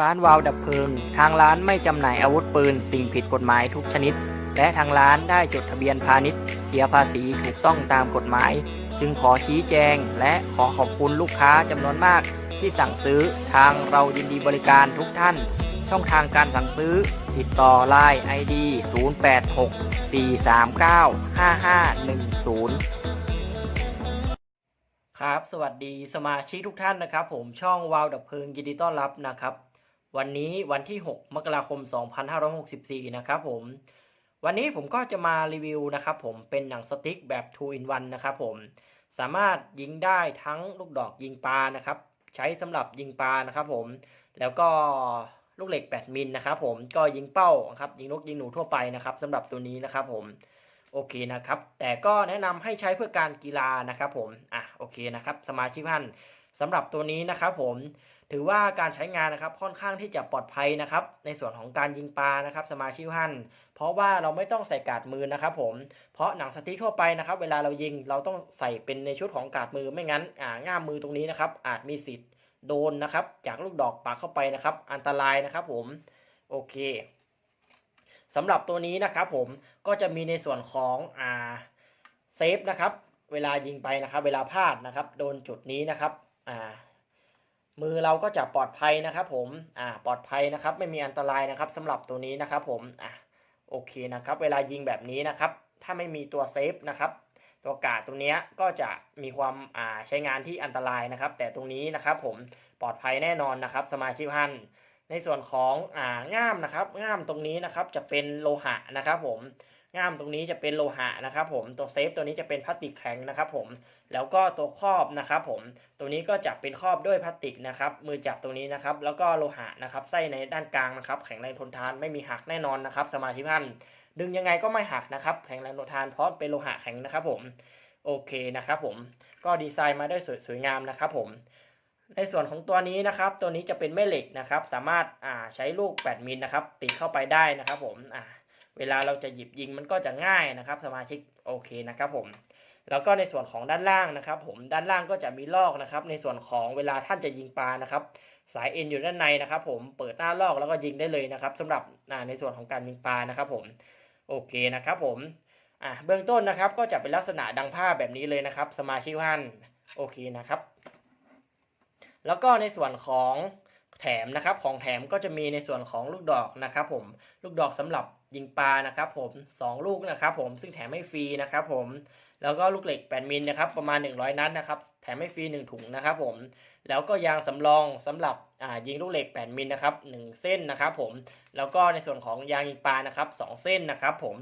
ร้านวาวดับเพลิง ทางร้านไม่จำหน่ายอาวุธปืน สิ่งผิดกฎหมายทุกชนิด และทางร้านได้จดทะเบียนพาณิชย์ เสียภาษีถูกต้องตามกฎหมาย จึงขอชี้แจง และขอขอบคุณลูกค้าจำนวนมาก ที่สั่งซื้อทางเรายินดีบริการทุกท่าน ช่องทางการสั่งซื้อ ติดต่อ Line ID 0864395510ครับ สวัสดีสมาชิกทุกท่านนะครับ ผมช่องวาวดับเพลิงยินดีต้อนรับนะครับ วันนี้วันที่ 6 มกราคม 2564 นะครับผม วันนี้ผมก็จะมารีวิวนะครับผมเป็นหนังสติ๊กแบบ 2 in 1 นะครับผม สามารถยิงได้ทั้งลูกดอกยิงปลานะครับ ใช้สำหรับยิงปลานะครับผม แล้วก็ลูกเหล็ก 8 มิลนะครับผม ก็ยิงเป้าครับ ยิงนกยิงหนูทั่วไปนะครับสำหรับตัวนี้นะครับผมโอเคนะครับ แต่ก็แนะนำให้ใช้เพื่อการกีฬานะครับผม อะ โอเคนะครับ สมาชิกท่าน สำหรับตัวนี้นะครับผมถือว่าการใช้งานนะครับค่อนข้างที่จะปลอดภัยนะครับ ในส่วนของการยิงปลานะครับสมาชิกท่นเพราะว่าเราไม่ต้องใส่กาดมือนะครับผมเพราะหนังสติ๊กทั่วไปนะครับ เวลาเรายิงเราต้องใส่เป็นในชุดของกาดมือไม่งั้นอ่าง่ามมือตรงนี้นะครับ อาจมีสิทธิ์โดนนะครับ จากลูกดอกปากเข้าไปนะครับ อันตรายนะครับผมโอเคสำหรับตัวนี้นะครับผมก็จะมีในส่วนของอ่าเซฟนะครับเวลายิงไปนะครับ เวลาพลาดนะครับ โดนจุดนี้นะครับ อ่ามือเราก็จะปลอดภัยนะครับผมอ่าปลอดภัยนะครับ ไม่มีอันตรายนะครับสำหรับตัวนี้นะครับผมอะโอเคนะครับ เวลายิงแบบนี้นะครับ ถ้าไม่มีตัวเซฟนะครับ ตัวกาดตรงเนี้ยก็จะมีความอ่าใช้งานที่อันตรายนะครับ แต่ตรงนี้นะครับผมปลอดภัยแน่นอนนะครับ สมาชิกท่านในส่วนของอ่าง่ามนะครับ ง่ามตรงนี้นะครับจะเป็นโลหะนะครับผม ง่ามตรงนี้จะเป็นโลหะนะครับผมตัวเซฟตัวนี้จะเป็นพลาสติกแข็งนะครับผมแล้วก็ตัวครอบนะครับผมตัวนี้ก็จะเป็นครอบด้วยพลาสติกนะครับมือจับตรงนี้นะครับแล้วก็โลหะนะครับไส้ในด้านกลางนะครับแข็งแรงทนทานไม่มีหักแน่นอนนะครับสมาชิกท่านดึงยังไงก็ไม่หักนะครับแข็งแรงทนทานเพราะเป็นโลหะแข็งนะครับผมโอเคนะครับผมก็ดีไซน์มาได้สวยสวยงามนะครับผมในส่วนของตัวนี้นะครับ ตัวนี้จะเป็นแม่เหล็กนะครับ สามารถอ่าใช้ลูก 8 มิลนะครับติดเข้าไปได้นะครับผมอ่า เวลาเราจะหยิบยิงมันก็จะง่ายนะครับสมาชิกโอเคนะครับผมแล้วก็ในส่วนของด้านล่างนะครับ ผมด้านล่างก็จะมีลอกนะครับ ในส่วนของเวลาท่านจะยิงปลานะครับ สายเอ็นอยู่ด้านในนะครับ ผมเปิดหน้าลอกแล้วก็ยิงได้เลยนะครับสำหรับในส่วนของการยิงปลานะครับ ผมโอเคนะครับผมอ่าเบื้องต้นนะครับก็จะเป็นลักษณะดังภาพแบบนี้เลยนะครับ สมาชิกท่านโอเคนะครับ แล้วก็ในส่วนของแถมนะครับของแถมก็จะมีในส่วนของลูกดอกนะครับ ผมลูกดอกสำหรับ ยิงปลานะครับผม 2 ลูกนะครับผมซึ่งแถมให้ฟรีนะครับผมแล้วก็ลูกเหล็ก 8 มิลนะครับประมาณ 100 นัดนะครับแถมให้ฟรี 1 ถุงนะครับผมแล้วก็ยางสำรองสำหรับยิงลูกเหล็ก 8 มิลนะครับ1เส้นนะครับผมแล้วก็ในส่วนของยางยิงปลานะครับ2เส้นนะครับผม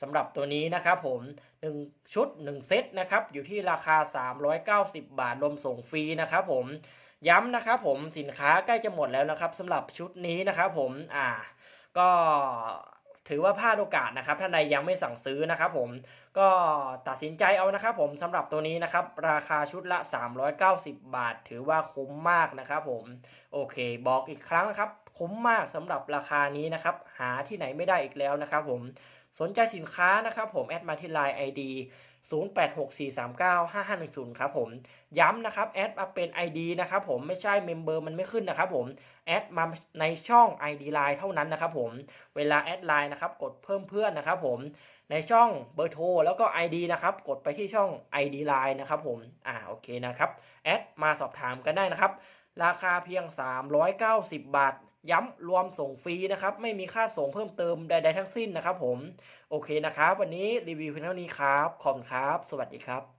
สำหรับตัวนี้นะครับผม 1 ชุด 1 เซตนะครับอยู่ที่ราคา 390 บาทรวมส่งฟรีนะครับผมย้ำนะครับผมสินค้าใกล้จะหมดแล้วนะครับสำหรับชุดนี้นะครับผมอ่าก็ ถือว่าพลาดโอกาสนะครับท่านใดยังไม่สั่งซื้อนะครับผมก็ตัดสินใจเอานะครับผมสำหรับตัวนี้นะครับราคาชุดละ 390 บาท ถือว่าคุ้มมากนะครับผมโอเค บอกอีกครั้งนะครับคุ้มมากสำหรับราคานี้นะครับหาที่ไหนไม่ได้อีกแล้วนะครับผม สนใจสินค้านะครับผมแอดมาที่ Line ID 0864395510 ครับผมย้ำนะครับแอดมาเป็น ID นะครับผมไม่ใช่เมมเบอร์มันไม่ขึ้นนะครับผมแอดมาในช่อง ID Line เท่านั้นนะครับผมเวลาแอดไลน์นะครับกดเพิ่มเพื่อนนะครับผมในช่องเบอร์โทรแล้วก็ ID นะครับกดไปที่ช่อง ID Line นะครับผมอ่าโอเคนะครับแอดมาสอบถามกันได้นะครับ ราคาเพียง 390 บาท ย้ำรวมส่งฟรีนะครับ ไม่มีค่าส่งเพิ่มเติมใด ๆ ทั้งสิ้นนะครับผม โอเคนะครับ วันนี้รีวิวเพียงเท่านี้ครับ ขอบคุณครับ สวัสดีครับ